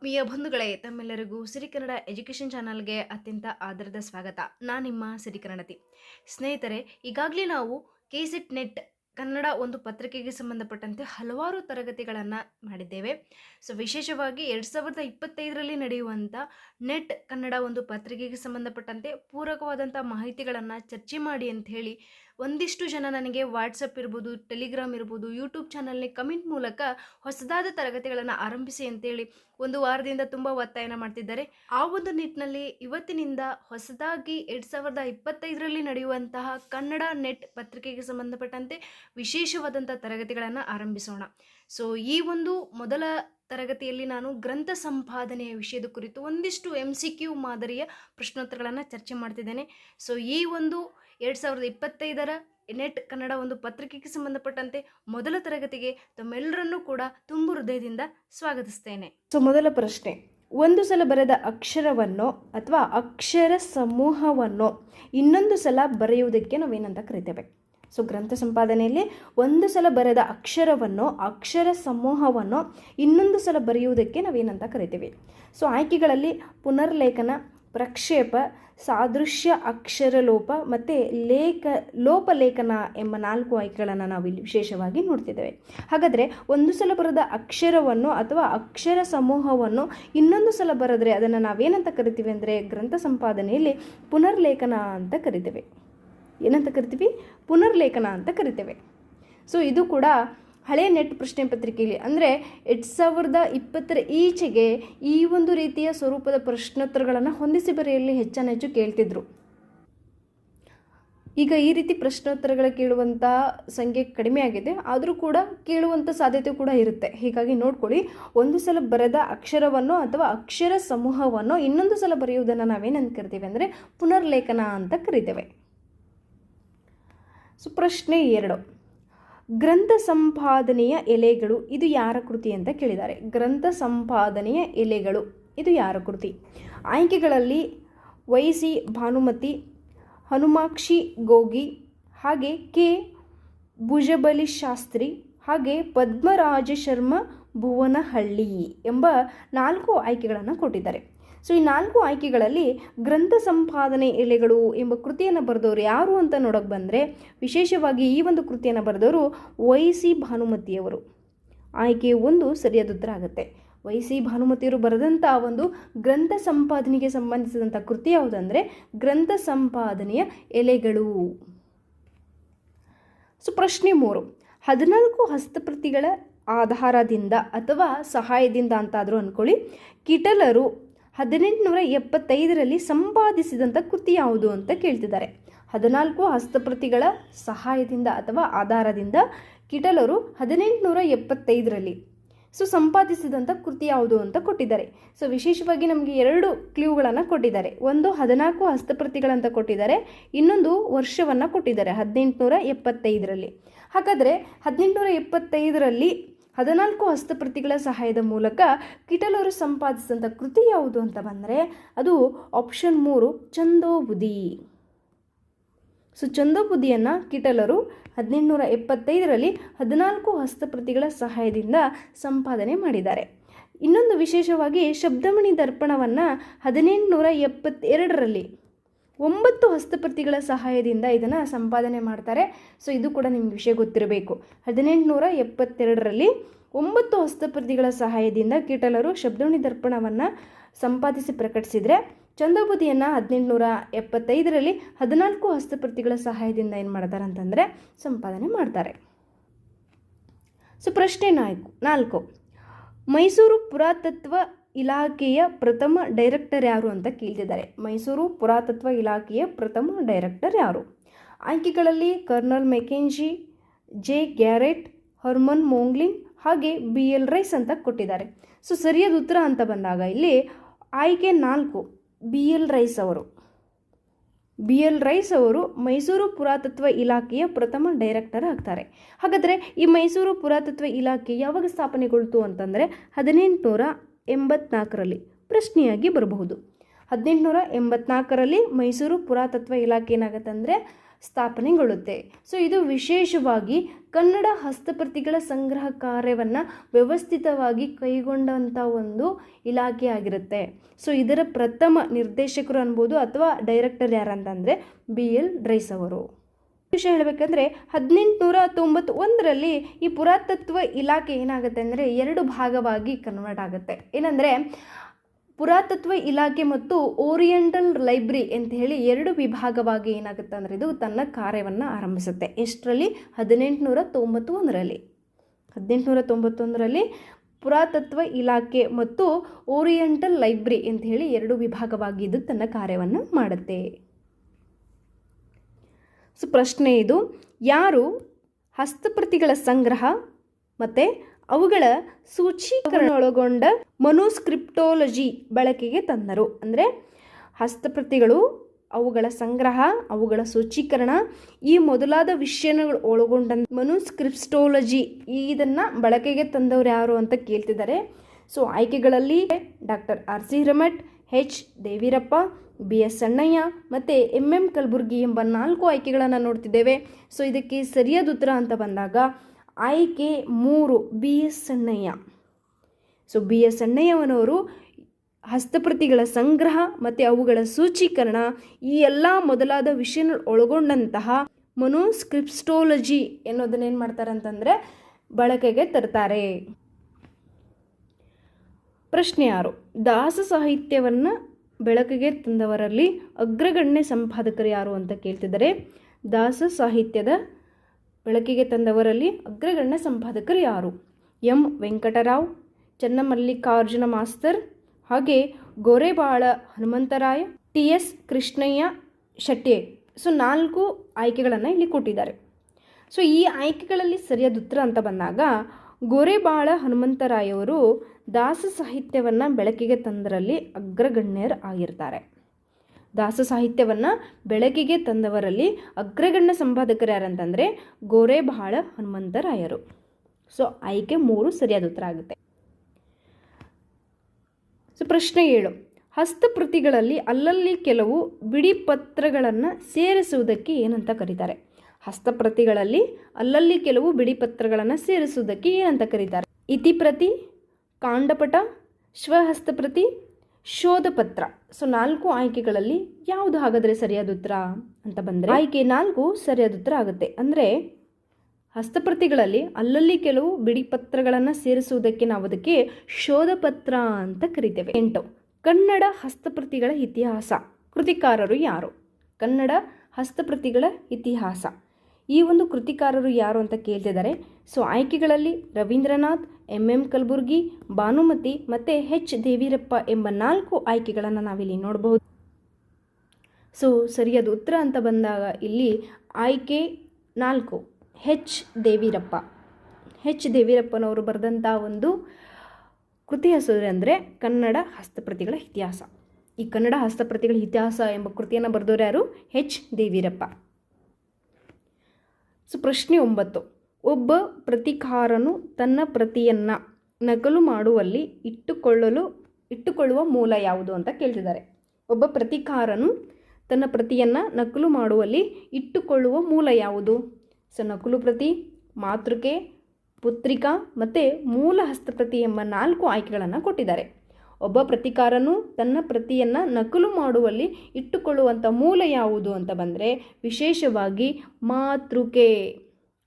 ಆತ್ಮೀಯ ಬಂಧುಗಳೇ, ತಮ್ಮೆಲ್ಲರಿಗೂ ಸಿರಿ ಕನ್ನಡ ಎಜುಕೇಷನ್ ಚಾನಲ್ಗೆ ಅತ್ಯಂತ ಆದರದ ಸ್ವಾಗತ. ನಾನು ನಿಮ್ಮ ಸಿರಿ ಕನ್ನಡತಿ. ಸ್ನೇಹಿತರೆ, ಈಗಾಗಲೇ ನಾವು ಕೆ ನೆಟ್ ಕನ್ನಡ ಒಂದು ಪತ್ರಿಕೆಗೆ ಸಂಬಂಧಪಟ್ಟಂತೆ ಹಲವಾರು ತರಗತಿಗಳನ್ನು ಮಾಡಿದ್ದೇವೆ. ಸೊ, ವಿಶೇಷವಾಗಿ ಎರಡು ಸಾವಿರದ ಇಪ್ಪತ್ತೈದರಲ್ಲಿ ನಡೆಯುವಂಥ ನೆಟ್ ಕನ್ನಡ ಒಂದು ಪತ್ರಿಕೆಗೆ ಸಂಬಂಧಪಟ್ಟಂತೆ ಪೂರಕವಾದಂಥ ಮಾಹಿತಿಗಳನ್ನು ಚರ್ಚೆ ಮಾಡಿ ಅಂತ ಹೇಳಿ ಒಂದಿಷ್ಟು ಜನ ನನಗೆ ವಾಟ್ಸಪ್ ಇರ್ಬೋದು, ಟೆಲಿಗ್ರಾಮ್ ಇರ್ಬೋದು, ಯೂಟ್ಯೂಬ್ ಚಾನಲ್ನೇ ಕಮೆಂಟ್ ಮೂಲಕ ಹೊಸದಾದ ತರಗತಿಗಳನ್ನು ಆರಂಭಿಸಿ ಅಂತೇಳಿ ಒಂದು ವಾರದಿಂದ ತುಂಬ ಒತ್ತಾಯನ ಮಾಡ್ತಿದ್ದಾರೆ. ಆ ಒಂದು ನಿಟ್ಟಿನಲ್ಲಿ ಇವತ್ತಿನಿಂದ ಹೊಸದಾಗಿ ಎರಡು ಸಾವಿರದ ಇಪ್ಪತ್ತೈದರಲ್ಲಿ ನಡೆಯುವಂತಹ ಕನ್ನಡ ನೆಟ್ ಪತ್ರಿಕೆಗೆ ಸಂಬಂಧಪಟ್ಟಂತೆ ವಿಶೇಷವಾದಂಥ ತರಗತಿಗಳನ್ನು ಆರಂಭಿಸೋಣ. ಸೊ ಈ ಒಂದು ಮೊದಲ ತರಗತಿಯಲ್ಲಿ ನಾನು ಗ್ರಂಥ ಸಂಪಾದನೆಯ ವಿಷಯದ ಕುರಿತು ಒಂದಿಷ್ಟು ಎಂ ಸಿ ಕ್ಯೂ ಮಾದರಿಯ ಪ್ರಶ್ನೋತ್ತರಗಳನ್ನು ಚರ್ಚೆ ಮಾಡ್ತಿದ್ದೇನೆ. ಸೊ ಈ ಒಂದು ಎರಡು ಸಾವಿರದ ಇಪ್ಪತ್ತೈದರ ನೆಟ್ ಕನ್ನಡ ಒಂದು ಪತ್ರಿಕೆಗೆ ಸಂಬಂಧಪಟ್ಟಂತೆ ಮೊದಲ ತರಗತಿಗೆ ತಮ್ಮೆಲ್ಲರನ್ನೂ ಕೂಡ ತುಂಬು ಹೃದಯದಿಂದ ಸ್ವಾಗತಿಸ್ತೇನೆ. ಸೊ ಮೊದಲ ಪ್ರಶ್ನೆ. ಒಂದು ಸಲ ಬರೆದ ಅಕ್ಷರವನ್ನು ಅಥವಾ ಅಕ್ಷರ ಸಮೂಹವನ್ನು ಇನ್ನೊಂದು ಸಲ ಬರೆಯುವುದಕ್ಕೆ ನಾವೇನಂತ ಕರಿತೇವೆ? ಸೊ ಗ್ರಂಥ ಸಂಪಾದನೆಯಲ್ಲಿ ಒಂದು ಸಲ ಬರೆದ ಅಕ್ಷರವನ್ನು, ಅಕ್ಷರ ಸಮೂಹವನ್ನು ಇನ್ನೊಂದು ಸಲ ಬರೆಯುವುದಕ್ಕೆ ನಾವೇನಂತ ಕರಿತೀವಿ. ಸೊ ಆಯ್ಕೆಗಳಲ್ಲಿ ಪುನರ್ಲೇಖನ, ಪ್ರಕ್ಷೇಪ, ಸಾದೃಶ್ಯ ಅಕ್ಷರ ಲೋಪ ಮತ್ತು ಲೇಖ, ಲೋಪಲೇಖನ ಎಂಬ ನಾಲ್ಕು ಆಯ್ಕೆಗಳನ್ನು ನಾವು ಇಲ್ಲಿ ವಿಶೇಷವಾಗಿ ನೋಡ್ತಿದ್ದೇವೆ. ಹಾಗಾದರೆ ಒಂದು ಸಲ ಬರೆದ ಅಕ್ಷರವನ್ನು ಅಥವಾ ಅಕ್ಷರ ಸಮೂಹವನ್ನು ಇನ್ನೊಂದು ಸಲ ಬರೆದ್ರೆ ಅದನ್ನು ನಾವೇನಂತ ಕರಿತೀವಿ ಅಂದರೆ ಗ್ರಂಥ ಸಂಪಾದನೆಯಲ್ಲಿ ಪುನರ್ಲೇಖನ ಅಂತ ಕರಿತೇವೆ. ಏನಂತ ಕರಿತೀವಿ? ಪುನರ್ಲೇಖನ ಅಂತ ಕರಿತೇವೆ. ಸೊ ಇದು ಕೂಡ ಹಳೆಯ ನೆಟ್ ಪ್ರಶ್ನೆ ಪತ್ರಿಕೆಯಲ್ಲಿ ಅಂದರೆ ಎರಡು ಸಾವಿರದ ಇಪ್ಪತ್ತರ ಈಚೆಗೆ ಈ ಒಂದು ರೀತಿಯ ಸ್ವರೂಪದ ಪ್ರಶ್ನೋತ್ತರಗಳನ್ನು ಹೊಂದಿಸಿ ಬರೆಯಲ್ಲಿ ಹೆಚ್ಚಾನ ಹೆಚ್ಚು ಕೇಳ್ತಿದ್ರು. ಈಗ ಈ ರೀತಿ ಪ್ರಶ್ನೋತ್ತರಗಳ ಕೇಳುವಂಥ ಸಂಖ್ಯೆ ಕಡಿಮೆ ಆಗಿದೆ. ಆದರೂ ಕೂಡ ಕೇಳುವಂಥ ಸಾಧ್ಯತೆ ಕೂಡ ಇರುತ್ತೆ. ಹೀಗಾಗಿ ನೋಡ್ಕೊಳ್ಳಿ. ಒಂದು ಸಲ ಬರೆದ ಅಕ್ಷರವನ್ನು ಅಥವಾ ಅಕ್ಷರ ಸಮೂಹವನ್ನು ಇನ್ನೊಂದು ಸಲ ಬರೆಯುವುದನ್ನು ನಾವೇನಂತ ಕರಿತೀವಿ ಅಂದರೆ ಪುನರ್ಲೇಖನ ಅಂತ ಕರಿತೇವೆ. ಸೊ ಪ್ರಶ್ನೆ ಎರಡು. ಗ್ರಂಥ ಸಂಪಾದನೆಯ ಎಲೆಗಳು ಇದು ಯಾರ ಕೃತಿ ಅಂತ ಕೇಳಿದ್ದಾರೆ. ಗ್ರಂಥ ಸಂಪಾದನೆಯ ಎಲೆಗಳು ಇದು ಯಾರ ಕೃತಿ? ಆಯ್ಕೆಗಳಲ್ಲಿ ವೈಸಿ, ಭಾನುಮತಿ, ಹನುಮಾಕ್ಷಿ, ಗೋಗಿ, ಹಾಗೆ ಕೆ. ಭುಜಬಲಿ ಶಾಸ್ತ್ರಿ ಹಾಗೆ ಪದ್ಮರಾಜ ಶರ್ಮ ಭುವನಹಳ್ಳಿ ಎಂಬ ನಾಲ್ಕು ಆಯ್ಕೆಗಳನ್ನು ಕೊಟ್ಟಿದ್ದಾರೆ. ಸೊ ಈ ನಾಲ್ಕು ಆಯ್ಕೆಗಳಲ್ಲಿ ಗ್ರಂಥ ಸಂಪಾದನೆ ಎಲೆಗಳು ಎಂಬ ಕೃತಿಯನ್ನು ಬರೆದವರು ಯಾರು ಅಂತ ನೋಡೋಕೆ ಬಂದರೆ ವಿಶೇಷವಾಗಿ ಈ ಒಂದು ಕೃತಿಯನ್ನು ಬರೆದವರು ವೈ ಸಿ ಭಾನುಮತಿಯವರು. ಆಯ್ಕೆ ಒಂದು ಸರಿಯಾದ ಉತ್ತರ ಆಗುತ್ತೆ. ವೈ ಸಿ ಭಾನುಮತಿಯವರು ಬರೆದಂಥ ಒಂದು ಗ್ರಂಥ ಸಂಪಾದನೆಗೆ ಸಂಬಂಧಿಸಿದಂಥ ಕೃತಿ ಯಾವುದಂದರೆ ಗ್ರಂಥ ಸಂಪಾದನೆಯ ಎಲೆಗಳು. ಸೊ ಪ್ರಶ್ನೆ ಮೂರು, ಹದಿನಾಲ್ಕು ಹಸ್ತಪ್ರತಿಗಳ ಆಧಾರದಿಂದ ಅಥವಾ ಸಹಾಯದಿಂದ ಅಂತಾದರೂ ಅಂದ್ಕೊಳ್ಳಿ ಕಿಟಲರು ಹದಿನೆಂಟುನೂರ ಎಪ್ಪತ್ತೈದರಲ್ಲಿ ಸಂಪಾದಿಸಿದಂಥ ಕೃತಿ ಯಾವುದು ಅಂತ ಕೇಳ್ತಿದ್ದಾರೆ. ಹದಿನಾಲ್ಕು ಹಸ್ತಪ್ರತಿಗಳ ಸಹಾಯದಿಂದ ಅಥವಾ ಆಧಾರದಿಂದ ಕಿಟಲರು ಹದಿನೆಂಟುನೂರ ಎಪ್ಪತ್ತೈದರಲ್ಲಿ ಸೊ ಸಂಪಾದಿಸಿದಂಥ ಕೃತಿ ಯಾವುದು ಅಂತ ಕೊಟ್ಟಿದ್ದಾರೆ. ಸೊ ವಿಶೇಷವಾಗಿ ನಮಗೆ ಎರಡು ಕ್ಲೂಗಳನ್ನು ಕೊಟ್ಟಿದ್ದಾರೆ. ಒಂದು ಹದಿನಾಲ್ಕು ಹಸ್ತಪ್ರತಿಗಳಂತ ಕೊಟ್ಟಿದ್ದಾರೆ. ಇನ್ನೊಂದು ವರ್ಷವನ್ನು ಕೊಟ್ಟಿದ್ದಾರೆ ಹದಿನೆಂಟುನೂರ ಎಪ್ಪತ್ತೈದರಲ್ಲಿ. ಹಾಗಾದರೆ ಹದಿನೆಂಟುನೂರ ಎಪ್ಪತ್ತೈದರಲ್ಲಿ ಹದಿನಾಲ್ಕು ಹಸ್ತಪ್ರತಿಗಳ ಸಹಾಯದ ಮೂಲಕ ಕಿಟಲರು ಸಂಪಾದಿಸಿದಂಥ ಕೃತಿ ಯಾವುದು ಅಂತ ಬಂದರೆ ಅದು ಆಪ್ಷನ್ ಮೂರು ಚಂದೋಬುದಿ ಸೊ ಚಂದೋಬುದಿಯನ್ನು ಕಿಟಲರು ಹದಿನೆಂಟುನೂರ ಎಪ್ಪತ್ತೈದರಲ್ಲಿ ಹದಿನಾಲ್ಕು ಹಸ್ತಪ್ರತಿಗಳ ಸಹಾಯದಿಂದ ಸಂಪಾದನೆ ಮಾಡಿದ್ದಾರೆ. ಇನ್ನೊಂದು ವಿಶೇಷವಾಗಿ ಶಬ್ದಮಣಿ ದರ್ಪಣವನ್ನು ಹದಿನೆಂಟುನೂರ ಎಪ್ಪತ್ತೆರಡರಲ್ಲಿ ಒಂಬತ್ತು ಹಸ್ತಪ್ರತಿಗಳ ಸಹಾಯದಿಂದ ಇದನ್ನು ಸಂಪಾದನೆ ಮಾಡ್ತಾರೆ. ಸೊ ಇದು ಕೂಡ ನಿಮ್ಗೆ ವಿಷಯ ಗೊತ್ತಿರಬೇಕು. ಹದಿನೆಂಟುನೂರ ಎಪ್ಪತ್ತೆರಡರಲ್ಲಿ ಒಂಬತ್ತು ಹಸ್ತಪ್ರತಿಗಳ ಸಹಾಯದಿಂದ ಕೀಟಲರು ಶಬ್ದೋಣಿ ದರ್ಪಣವನ್ನು ಸಂಪಾದಿಸಿ ಪ್ರಕಟಿಸಿದರೆ ಚಂದ್ರಬುದಿಯನ್ನು ಹದಿನೆಂಟುನೂರ ಎಪ್ಪತ್ತೈದರಲ್ಲಿ ಹದಿನಾಲ್ಕು ಹಸ್ತಪ್ರತಿಗಳ ಸಹಾಯದಿಂದ ಏನು ಮಾಡ್ತಾರೆ ಅಂತಂದರೆ ಸಂಪಾದನೆ ಮಾಡ್ತಾರೆ. ಸೊ ಪ್ರಶ್ನೆ ನಾಲ್ಕು ನಾಲ್ಕು. ಮೈಸೂರು ಪುರಾತತ್ವ ಇಲಾಖೆಯ ಪ್ರಥಮ ಡೈರೆಕ್ಟರ್ ಯಾರು ಅಂತ ಕೇಳ್ತಿದ್ದಾರೆ. ಮೈಸೂರು ಪುರಾತತ್ವ ಇಲಾಖೆಯ ಪ್ರಥಮ ಡೈರೆಕ್ಟರ್ ಯಾರು? ಆಯ್ಕೆಗಳಲ್ಲಿ colonel Mackenzie, J. Garrett, Hermann Moegling ಹಾಗೆ ಬಿ. ಎಲ್. ರೈಸ್ ಅಂತ ಕೊಟ್ಟಿದ್ದಾರೆ. ಸೊ, ಸರಿಯಾದ ಉತ್ತರ ಅಂತ ಬಂದಾಗ ಇಲ್ಲಿ ಆಯ್ಕೆ ನಾಲ್ಕು, ಬಿ. ಎಲ್. ರೈಸ್ ಅವರು. ಬಿ. ಎಲ್. ರೈಸ್ ಅವರು ಮೈಸೂರು ಪುರಾತತ್ವ ಇಲಾಖೆಯ ಪ್ರಥಮ ಡೈರೆಕ್ಟರ್ ಆಗ್ತಾರೆ. ಹಾಗಾದರೆ ಈ ಮೈಸೂರು ಪುರಾತತ್ವ ಇಲಾಖೆ ಯಾವಾಗ ಸ್ಥಾಪನೆಗೊಳ್ತು ಅಂತಂದರೆ ಹದಿನೆಂಟುನೂರ ಎಂಬತ್ನಾಲ್ಕರಲ್ಲಿ ಪ್ರಶ್ನೆಯಾಗಿ ಬರಬಹುದು. ಹದಿನೆಂಟುನೂರ ಎಂಬತ್ನಾಲ್ಕರಲ್ಲಿ ಮೈಸೂರು ಪುರಾತತ್ವ ಇಲಾಖೆ ಏನಾಗುತ್ತೆ ಅಂದರೆ ಸ್ಥಾಪನೆಗೊಳ್ಳುತ್ತೆ. ಸೊ ಇದು ವಿಶೇಷವಾಗಿ ಕನ್ನಡ ಹಸ್ತಪ್ರತಿಗಳ ಸಂಗ್ರಹ ಕಾರ್ಯವನ್ನು ವ್ಯವಸ್ಥಿತವಾಗಿ ಕೈಗೊಂಡಂಥ ಒಂದು ಇಲಾಖೆ ಆಗಿರುತ್ತೆ. ಸೊ ಇದರ ಪ್ರಥಮ ನಿರ್ದೇಶಕರು ಅನ್ಬೋದು ಅಥವಾ ಡೈರೆಕ್ಟರ್ ಯಾರಂತಂದರೆ ಬಿ ಎಲ್ ಡ್ರೈಸ್ ಅವರು. ವಿಷಯ ಹೇಳಬೇಕಂದ್ರೆ ಹದಿನೆಂಟುನೂರ ತೊಂಬತ್ತು ಈ ಪುರಾತತ್ವ ಇಲಾಖೆ ಏನಾಗುತ್ತೆ ಅಂದರೆ ಎರಡು ಭಾಗವಾಗಿ ಕನ್ವರ್ಟ್ ಆಗುತ್ತೆ. ಏನಂದರೆ ಪುರಾತತ್ವ ಇಲಾಖೆ ಮತ್ತು ಓರಿಯೆಂಟಲ್ ಲೈಬ್ರರಿ ಅಂತ ಹೇಳಿ ಎರಡು ವಿಭಾಗವಾಗಿ ಏನಾಗುತ್ತೆ ಅಂದರೆ ಇದು ತನ್ನ ಕಾರ್ಯವನ್ನು ಆರಂಭಿಸುತ್ತೆ. ಎಷ್ಟರಲ್ಲಿ? ಹದಿನೆಂಟುನೂರ ತೊಂಬತ್ತು ಒಂದರಲ್ಲಿ ಹದಿನೆಂಟುನೂರ ತೊಂಬತ್ತೊಂದರಲ್ಲಿ ಪುರಾತತ್ವ ಇಲಾಖೆ ಮತ್ತು ಓರಿಯೆಂಟಲ್ ಲೈಬ್ರರಿ ಅಂತ ಹೇಳಿ ಎರಡು ವಿಭಾಗವಾಗಿ ಇದು ತನ್ನ ಕಾರ್ಯವನ್ನು ಮಾಡುತ್ತೆ. ಸೊ ಪ್ರಶ್ನೆ ಇದು, ಯಾರು ಹಸ್ತಪ್ರತಿಗಳ ಸಂಗ್ರಹ ಮತ್ತು ಅವುಗಳ ಸೂಚೀಕರಣ ಒಳಗೊಂಡ ಮನುಸ್ಕ್ರಿಪ್ಟೋಲಜಿ ಬಳಕೆಗೆ ತಂದರು? ಅಂದರೆ ಹಸ್ತಪ್ರತಿಗಳು, ಅವುಗಳ ಸಂಗ್ರಹ, ಅವುಗಳ ಸೂಚೀಕರಣ ಈ ಮೊದಲಾದ ವಿಷಯಗಳು ಒಳಗೊಂಡ ಮನುಸ್ಕ್ರಿಪ್ಟೋಲಜಿ ಇದನ್ನು ಬಳಕೆಗೆ ತಂದವರು ಯಾರು ಅಂತ ಕೇಳ್ತಿದ್ದಾರೆ. So ಆಯ್ಕೆಗಳಲ್ಲಿ doctor R C Hiremath H Devirappa B S Sannaiah ಮತ್ತು ಎಂ ಎಂ ಕಲಬುರ್ಗಿ ಎಂಬ ನಾಲ್ಕು ಆಯ್ಕೆಗಳನ್ನು ನೋಡ್ತಿದ್ದೇವೆ. ಸೊ ಇದಕ್ಕೆ ಸರಿಯಾದ ಉತ್ತರ ಅಂತ ಬಂದಾಗ ಆಯ್ಕೆ ಮೂರು B S Sannaiah. So B S ಸಣ್ಣಯ್ಯನವರು ಹಸ್ತಪ್ರತಿಗಳ ಸಂಗ್ರಹ ಮತ್ತು ಅವುಗಳ ಸೂಚೀಕರಣ ಈ ಎಲ್ಲ ಮೊದಲಾದ ವಿಷಯ ಒಳಗೊಂಡಂತಹ ಮನೋಸ್ಕ್ರಿಪ್ಸ್ಟೋಲಜಿ ಅನ್ನೋದನ್ನೇನು ಮಾಡ್ತಾರೆ ಅಂತಂದರೆ ಬಳಕೆಗೆ ತರ್ತಾರೆ. ಪ್ರಶ್ನೆ ಯಾರು ದಾಸ ಸಾಹಿತ್ಯವನ್ನು ಬೆಳಕಿಗೆ ತಂದವರಲ್ಲಿ ಅಗ್ರಗಣ್ಯ ಸಂಪಾದಕರು ಯಾರು ಅಂತ ಕೇಳ್ತಿದ್ದಾರೆ. ದಾಸ ಸಾಹಿತ್ಯದ ಬೆಳಕಿಗೆ ತಂದವರಲ್ಲಿ ಅಗ್ರಗಣ್ಯ ಸಂಪಾದಕರು ಯಾರು? ಎಂ. ವೆಂಕಟರಾವ್, ಚನ್ನಮಲ್ಲಿಕಾರ್ಜುನ ಮಾಸ್ತರ್, ಹಾಗೆ Gorebal Hanumantharaya, T. S. Krishnaiah Shetty. So, ನಾಲ್ಕು ಆಯ್ಕೆಗಳನ್ನು ಇಲ್ಲಿ ಕೊಟ್ಟಿದ್ದಾರೆ. ಸೊ, ಈ ಆಯ್ಕೆಗಳಲ್ಲಿ ಸರಿಯಾದ ಉತ್ತರ ಅಂತ ಬಂದಾಗ, ಗೋರೆಬಾಳ ಹನುಮಂತರಾಯವರು ದಾಸ ಸಾಹಿತ್ಯವನ್ನು ಬೆಳಕಿಗೆ ತಂದರಲ್ಲಿ ಅಗ್ರಗಣ್ಯರು ಆಗಿರ್ತಾರೆ. ದಾಸ ಸಾಹಿತ್ಯವನ್ನು ಬೆಳಕಿಗೆ ತಂದವರಲ್ಲಿ ಅಗ್ರಗಣ್ಯ ಸಂಪಾದಕರು ಯಾರಂತಂದರೆ ಗೋರೆಬಾಳ ಹನುಮಂತರಾಯರು. ಸೊ, ಆಯ್ಕೆ ಮೂರು ಸರಿಯಾದ ಉತ್ತರ ಆಗುತ್ತೆ. ಸೊ, ಪ್ರಶ್ನೆ ಏಳು. ಹಸ್ತಪ್ರತಿಗಳಲ್ಲಿ ಅಲ್ಲಲ್ಲಿ ಕೆಲವು ಬಿಡಿ ಪತ್ರಗಳನ್ನು ಸೇರಿಸುವುದಕ್ಕೆ ಏನಂತ ಕರೀತಾರೆ? ಹಸ್ತಪ್ರತಿಗಳಲ್ಲಿ ಅಲ್ಲಲ್ಲಿ ಕೆಲವು ಬಿಡಿ ಪತ್ರಗಳನ್ನು ಸೇರಿಸುವುದಕ್ಕೆ ಏನಂತ ಕರೀತಾರೆ? ಇತಿಪ್ರತಿ ಕಾಂಡಪಟ, ಶ್ವಹಸ್ತಪ್ರತಿ, ಶೋಧಪತ್ರ. ಸೊ ನಾಲ್ಕು ಆಯ್ಕೆಗಳಲ್ಲಿ ಯಾವುದು ಹಾಗಾದರೆ ಸರಿಯಾದ ಉತ್ತರ ಅಂತ ಬಂದರೆ ಆಯ್ಕೆ ನಾಲ್ಕು ಸರಿಯಾದ ಉತ್ತರ ಆಗುತ್ತೆ. ಅಂದರೆ ಹಸ್ತಪ್ರತಿಗಳಲ್ಲಿ ಅಲ್ಲಲ್ಲಿ ಕೆಲವು ಬಿಡಿ ಪತ್ರಗಳನ್ನು ಸೇರಿಸುವುದಕ್ಕೆ ನಾವು ಅದಕ್ಕೆ ಶೋಧಪತ್ರ ಅಂತ ಕರಿತೇವೆ. ಎಂಟು, ಕನ್ನಡ ಹಸ್ತಪ್ರತಿಗಳ ಇತಿಹಾಸ. ಕೃತಿಕಾರರು ಯಾರು? ಕನ್ನಡ ಹಸ್ತಪ್ರತಿಗಳ ಇತಿಹಾಸ. ಈ ಒಂದು ಕೃತಿಕಾರರು ಯಾರು ಅಂತ ಕೇಳ್ತಿದ್ದಾರೆ. ಸೊ, ಆಯ್ಕೆಗಳಲ್ಲಿ ರವೀಂದ್ರನಾಥ್ ಎಂ ಎಂ ಕಲಬುರ್ಗಿ, ಭಾನುಮತಿ ಮತ್ತು ಹೆಚ್ ದೇವೀರಪ್ಪ ಎಂಬ ನಾಲ್ಕು ಆಯ್ಕೆಗಳನ್ನು ನಾವಿಲ್ಲಿ ನೋಡಬಹುದು. ಸೊ, ಸರಿಯಾದ ಉತ್ತರ ಅಂತ ಬಂದಾಗ ಇಲ್ಲಿ ಆಯ್ಕೆ ನಾಲ್ಕು ಹೆಚ್ ದೇವೀರಪ್ಪ. ಹೆಚ್ ದೇವೀರಪ್ಪನವರು ಬರೆದಂಥ ಒಂದು ಕೃತಿ ಹೆಸರು ಅಂದರೆ ಕನ್ನಡ ಹಸ್ತಪ್ರತಿಗಳ ಇತಿಹಾಸ. ಈ ಕನ್ನಡ ಹಸ್ತಪ್ರತಿಗಳ ಇತಿಹಾಸ ಎಂಬ ಕೃತಿಯನ್ನು ಬರೆದವರು ಯಾರು? ಹೆಚ್ ದೇವಿರಪ್ಪ. ಸೊ ಪ್ರಶ್ನೆ ಒಂಬತ್ತು. ಒಬ್ಬ ಪ್ರತಿಕಾರನು ತನ್ನ ಪ್ರತಿಯನ್ನು ನಕಲು ಮಾಡುವಲ್ಲಿ ಇಟ್ಟುಕೊಳ್ಳಲು, ಇಟ್ಟುಕೊಳ್ಳುವ ಮೂಲ ಯಾವುದು ಅಂತ ಕೇಳ್ತಿದ್ದಾರೆ. ಒಬ್ಬ ಪ್ರತಿಕಾರನು ತನ್ನ ಪ್ರತಿಯನ್ನು ನಕಲು ಮಾಡುವಲ್ಲಿ ಇಟ್ಟುಕೊಳ್ಳುವ ಮೂಲ ಯಾವುದು? ಸೊ, ನಕಲು ಪ್ರತಿ, ಮಾತೃಕೆ, ಪುತ್ರಿಕಾ ಮತ್ತು ಮೂಲ ಹಸ್ತಪ್ರತಿ ಎಂಬ ನಾಲ್ಕು ಆಯ್ಕೆಗಳನ್ನು ಕೊಟ್ಟಿದ್ದಾರೆ. ಒಬ್ಬ ಪ್ರತಿಕಾರನು ತನ್ನ ಪ್ರತಿಯನ್ನು ನಕಲು ಮಾಡುವಲ್ಲಿ ಇಟ್ಟುಕೊಳ್ಳುವಂಥ ಮೂಲ ಯಾವುದು ಅಂತ ಬಂದರೆ ವಿಶೇಷವಾಗಿ ಮಾತೃಕೆ.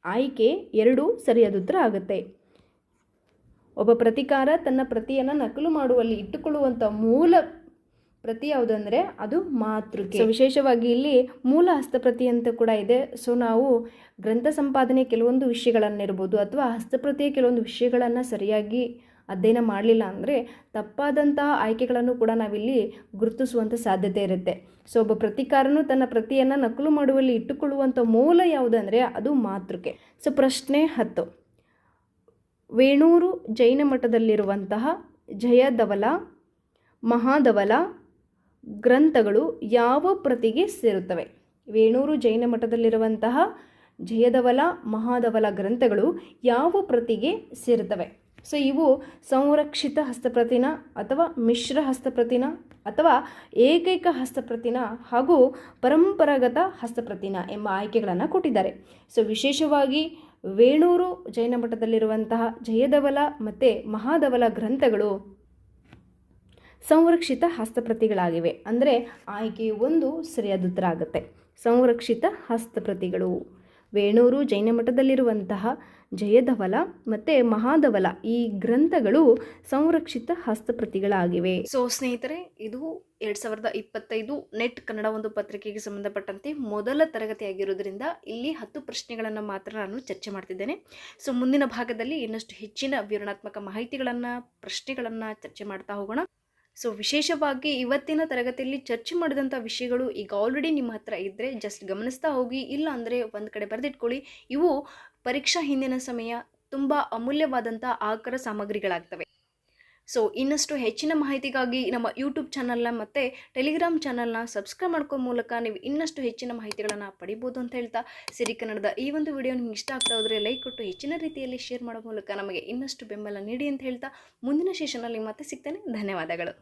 ಆಯ್ಕೆ ಎರಡೂ ಸರಿಯಾದ ಉತ್ತರ ಆಗುತ್ತೆ. ಒಬ್ಬ ಪ್ರತಿಕಾರ ತನ್ನ ಪ್ರತಿಯನ್ನು ನಕಲು ಮಾಡುವಲ್ಲಿ ಇಟ್ಟುಕೊಳ್ಳುವಂಥ ಮೂಲ ಪ್ರತಿ ಯಾವುದಂದರೆ ಅದು ಮಾತೃಕೆ. ವಿಶೇಷವಾಗಿ ಇಲ್ಲಿ ಮೂಲ ಹಸ್ತಪ್ರತಿ ಅಂತ ಕೂಡ ಇದೆ. ಸೊ ನಾವು ಗ್ರಂಥ ಸಂಪಾದನೆ ಕೆಲವೊಂದು ವಿಷಯಗಳನ್ನಿರ್ಬೋದು ಅಥವಾ ಹಸ್ತಪ್ರತಿಯ ಕೆಲವೊಂದು ವಿಷಯಗಳನ್ನು ಸರಿಯಾಗಿ ಅಧ್ಯಯನ ಮಾಡಲಿಲ್ಲ ಅಂದರೆ ತಪ್ಪಾದಂತಹ ಆಯ್ಕೆಗಳನ್ನು ಕೂಡ ನಾವಿಲ್ಲಿ ಗುರುತಿಸುವಂಥ ಸಾಧ್ಯತೆ ಇರುತ್ತೆ. ಸೊ ಒಬ್ಬ ಪ್ರತಿಕಾರನು ತನ್ನ ಪ್ರತಿಯನ್ನು ನಕಲು ಮಾಡುವಲ್ಲಿ ಇಟ್ಟುಕೊಳ್ಳುವಂಥ ಮೂಲ ಯಾವುದಂದರೆ ಅದು ಮಾತೃಕೆ. ಸೊ ಪ್ರಶ್ನೆ ಹತ್ತು. ವೇಣೂರು ಜೈನ ಮಠದಲ್ಲಿರುವಂತಹ ಜಯಧವಲ, ಮಹಾಧವಲ ಗ್ರಂಥಗಳು ಯಾವ ಪ್ರತಿಗೆ ಸೇರುತ್ತವೆ? ವೇಣೂರು ಜೈನ ಮಠದಲ್ಲಿರುವಂತಹ ಜಯಧವಲ, ಮಹಾಧವಲ ಗ್ರಂಥಗಳು ಯಾವ ಪ್ರತಿಗೆ ಸೇರುತ್ತವೆ? ಸೊ ಇವು ಸಂರಕ್ಷಿತ ಹಸ್ತಪ್ರತಿನ ಅಥವಾ ಮಿಶ್ರ ಹಸ್ತಪ್ರತಿನ ಅಥವಾ ಏಕೈಕ ಹಸ್ತಪ್ರತಿನ ಹಾಗೂ ಪರಂಪರಾಗತ ಹಸ್ತಪ್ರತಿನ ಎಂಬ ಆಯ್ಕೆಗಳನ್ನು ಕೊಟ್ಟಿದ್ದಾರೆ. ಸೊ ವಿಶೇಷವಾಗಿ ವೇಣೂರು ಜೈನ ಮಠದಲ್ಲಿರುವಂತಹ ಜಯಧವಲ ಮತ್ತು ಮಹಾಧವಲ ಗ್ರಂಥಗಳು ಸಂರಕ್ಷಿತ ಹಸ್ತಪ್ರತಿಗಳಾಗಿವೆ. ಅಂದರೆ ಆಯ್ಕೆ ಒಂದು ಸರಿಯಾದ ಉತ್ತರ ಆಗುತ್ತೆ ಸಂರಕ್ಷಿತ ಹಸ್ತಪ್ರತಿಗಳು. ವೇಣೂರು ಜೈನ ಮಠದಲ್ಲಿರುವಂತಹ ಜಯಧವಲ ಮತ್ತು ಮಹಾಧವಲ ಈ ಗ್ರಂಥಗಳು ಸಂರಕ್ಷಿತ ಹಸ್ತಪ್ರತಿಗಳಾಗಿವೆ. ಸೊ ಸ್ನೇಹಿತರೆ, ಇದು ಎರಡು ಸಾವಿರದ ಇಪ್ಪತ್ತೈದು ನೆಟ್ ಕನ್ನಡ ಒಂದು ಪತ್ರಿಕೆಗೆ ಸಂಬಂಧಪಟ್ಟಂತೆ ಮೊದಲ ತರಗತಿಯಾಗಿರುವುದರಿಂದ ಇಲ್ಲಿ ಹತ್ತು ಪ್ರಶ್ನೆಗಳನ್ನು ಮಾತ್ರ ನಾನು ಚರ್ಚೆ ಮಾಡ್ತಿದ್ದೇನೆ. ಸೊ ಮುಂದಿನ ಭಾಗದಲ್ಲಿ ಇನ್ನಷ್ಟು ಹೆಚ್ಚಿನ ವಿವರಣಾತ್ಮಕ ಮಾಹಿತಿಗಳನ್ನು, ಪ್ರಶ್ನೆಗಳನ್ನು ಚರ್ಚೆ ಮಾಡ್ತಾ ಹೋಗೋಣ. ಸೊ ವಿಶೇಷವಾಗಿ ಇವತ್ತಿನ ತರಗತಿಯಲ್ಲಿ ಚರ್ಚೆ ಮಾಡಿದಂಥ ವಿಷಯಗಳು ಈಗ ಆಲ್ರೆಡಿ ನಿಮ್ಮ ಹತ್ರ ಇದ್ದರೆ ಜಸ್ಟ್ ಗಮನಿಸ್ತಾ ಹೋಗಿ, ಇಲ್ಲ ಅಂದರೆ ಒಂದು ಕಡೆ ಬರೆದಿಟ್ಕೊಳ್ಳಿ. ಇವು ಪರೀಕ್ಷಾ ಹಿಂದಿನ ಸಮಯ ತುಂಬ ಅಮೂಲ್ಯವಾದಂಥ ಆಕರ ಸಾಮಗ್ರಿಗಳಾಗ್ತವೆ. ಸೊ, ಇನ್ನಷ್ಟು ಹೆಚ್ಚಿನ ಮಾಹಿತಿಗಾಗಿ ನಮ್ಮ ಯೂಟ್ಯೂಬ್ ಚಾನಲ್ನ ಮತ್ತು ಟೆಲಿಗ್ರಾಮ್ ಚಾನಲ್ನ ಸಬ್ಸ್ಕ್ರೈಬ್ ಮಾಡ್ಕೋ ಮೂಲಕ ನೀವು ಇನ್ನಷ್ಟು ಹೆಚ್ಚಿನ ಮಾಹಿತಿಗಳನ್ನು ಪಡಿಬೋದು ಅಂತ ಹೇಳ್ತಾ ಸಿರಿ ಕನ್ನಡದ ಈ ಒಂದು ವಿಡಿಯೋ ನಿಮ್ಗೆ ಇಷ್ಟ ಆಗ್ತಾ ಹೋದರೆ ಲೈಕ್ ಕೊಟ್ಟು ಹೆಚ್ಚಿನ ರೀತಿಯಲ್ಲಿ ಶೇರ್ ಮಾಡೋ ಮೂಲಕ ನಮಗೆ ಇನ್ನಷ್ಟು ಬೆಂಬಲ ನೀಡಿ ಅಂತ ಹೇಳ್ತಾ ಮುಂದಿನ ಸೆಷನಲ್ಲಿ ಮತ್ತೆ ಸಿಗ್ತೇನೆ. ಧನ್ಯವಾದಗಳು.